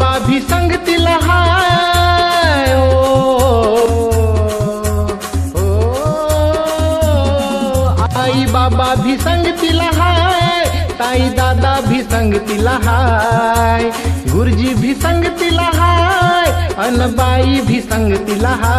बाबा भी संगतील हाय ओ, ओ, आई बाबा भी संगतील हाय ताई दादा भी संगतील हाय गुरुजी भी संगतील हाय अनबाई भी संगतील हाय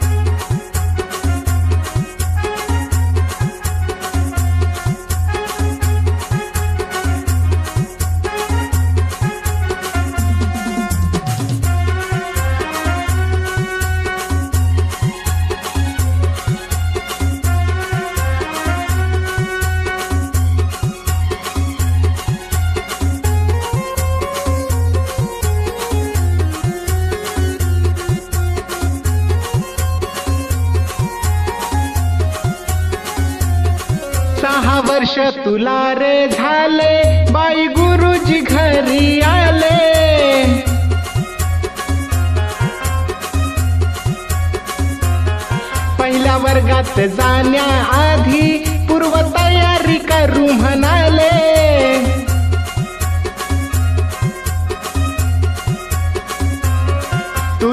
तुला रे झाले बाई गुरुजी घरी आले. पहिल्या वर्गात जाण्याआधी पूर्व तयारी करू म्हणा.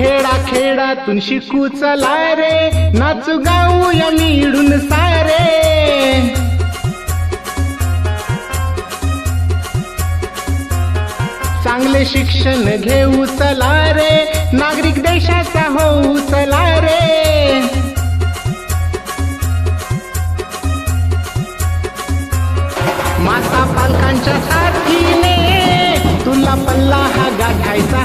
खेडा खेडातून शिकू चला रे. नाचू गाऊ या मिळून सारे. चांगले शिक्षण घेऊ चला रे. नागरिक देशाचा होऊ चला रे. माता पालकांच्या साथीने तुला पल्ला हा गाठायचा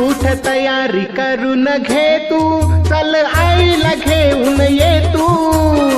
उठ तयारी करून घे तू. चल आईला घेऊन ये तू.